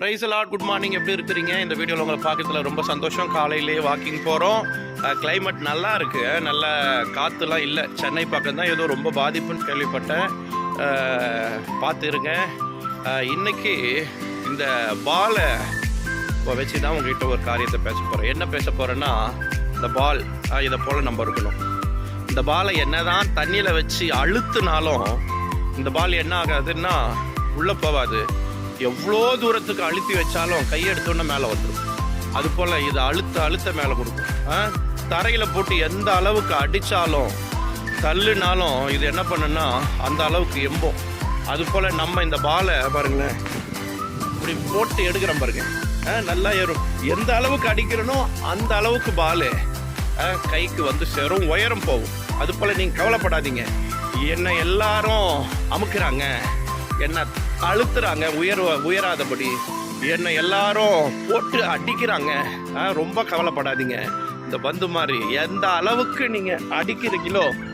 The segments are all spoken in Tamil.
ப்ரைஸ் லாட் குட் மார்னிங் எப்படி இருக்கிறீங்க? இந்த வீடியோவில் உங்களை பார்க்கறதுல ரொம்ப சந்தோஷம். காலையிலேயே வாக்கிங் போகிறோம் கிளைமேட் நல்லா இருக்குது நல்ல காற்றுலாம் இல்லை. சென்னை பக்கம் தான் ஏதோ ரொம்ப பாதிப்புன்னு கேள்விப்பட்டேன். பார்த்துருங்க. இன்னைக்கு இந்த பாலை வச்சு தான் உங்ககிட்ட ஒரு காரியத்தை பேச போகிறேன் என்ன பேச போகிறேன்னா இந்த பால் இதை போல் நம்ம இருக்கணும். இந்த பாலை என்ன தான் தண்ணியில் வச்சு அழுத்துனாலும் இந்த பால் என்ன ஆகாதுன்னா உள்ளே போகாது. எவ்வளோ தூரத்துக்கு அழுத்தி வச்சாலும் கையெடுத்தோன்னே மேலே வந்துடும். அது போல் இதை அழுத்த அழுத்த மேலே கொடுக்கும். ஆ? போட்டு எந்த அளவுக்கு அடித்தாலும் தள்ளுனாலும் இது என்ன பண்ணுன்னா அந்த அளவுக்கு எம்போம். அது போல் நம்ம இந்த பாலை பாருங்களேன் இப்படி போட்டு எடுக்கிறோம் பாருங்க. ஆ, நல்லா ஏறும். எந்த அளவுக்கு அடிக்கிறனோ அந்த அளவுக்கு பாலு கைக்கு வந்து சேரும் உயரம் போகும். அது போல் நீங்கள் கவலைப்படாதீங்க. என்னை எல்லாரும் அமுக்குறாங்க. என்ன அழுத்துறாங்க உயர் உயராதபடி. என்னை எல்லாரும் போட்டு அடிக்கிறாங்க. ஆ, ரொம்ப கவலைப்படாதீங்க. இந்த பந்து மாதிரி எந்த அளவுக்கு நீங்கள் அடிக்கிறீங்களோ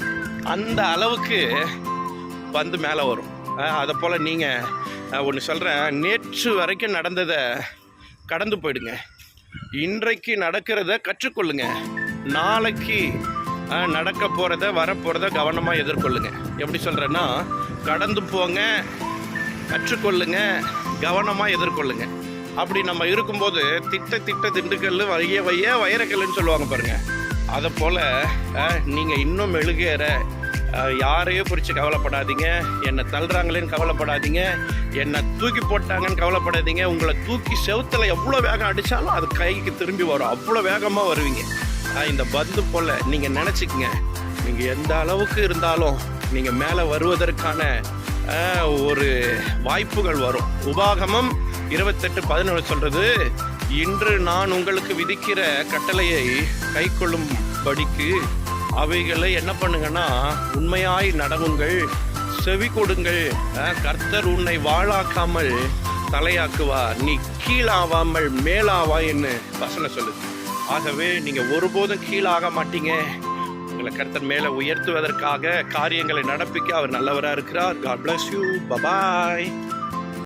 அந்த அளவுக்கு பந்து மேலே வரும். அதை போல் நீங்கள் ஒன்று சொல்கிறேன் நேற்று வரைக்கும் நடந்ததை கடந்து போயிடுங்க. இன்றைக்கு நடக்கிறத கற்றுக்கொள்ளுங்க. நாளைக்கு நடக்க போகிறத வரப்போகிறத கவனமாக எதிர்கொள்ளுங்க. எப்படி சொல்கிறேன்னா கடந்து போங்க. கற்றுக்கொள்ளுங்க கவனமாக எதிர்கொள்ளுங்க. அப்படி நம்ம இருக்கும்போது திட்ட திட்ட திண்டுக்கல் வைய வைய வைரக்கல்லுன்னு சொல்லுவாங்க பாருங்கள் அதை போல் நீங்கள் இன்னும் மெழுகேற யாரையும் குறித்து கவலைப்படாதீங்க. என்னை தள்ளுறாங்களேன்னு கவலைப்படாதீங்க. என்னை தூக்கி போட்டாங்கன்னு கவலைப்படாதீங்க. உங்களை தூக்கி செவுத்துல எவ்வளோ வேகம் அடித்தாலும் அது கைக்கு திரும்பி வரும். அவ்வளோ வேகமாக வருவீங்க. இந்த பந்து போல் நீங்கள் நினச்சிக்கங்க. நீங்கள் எந்த அளவுக்கு இருந்தாலும் நீங்கள் மேலே வருவதற்கான ஒரு வாய்ப்புகள் வரும். உபாகமம் இருபத்தெட்டு பதினொன்று சொல்றது இன்று நான் உங்களுக்கு விதிக்கிற கட்டளையை கை கொள்ளும்படிக்கு அவைகளை என்ன பண்ணுங்கன்னா உண்மையாய் நடவுங்கள் செவி கொடுங்கள். கர்த்தர் உன்னை வாழாக்காமல் தலையாக்குவார். நீ கீழாவாமல் மேலாவா என்று வசனம் சொல்லுது. ஆகவே நீங்கள் ஒருபோதும் கீழாக மாட்டீங்க. உங்களை கருத்தர் மேலே உயர்த்துவதற்காக காரியங்களை நடப்பிக்க அவர் நல்லவராக இருக்கிறார். God bless you bye bye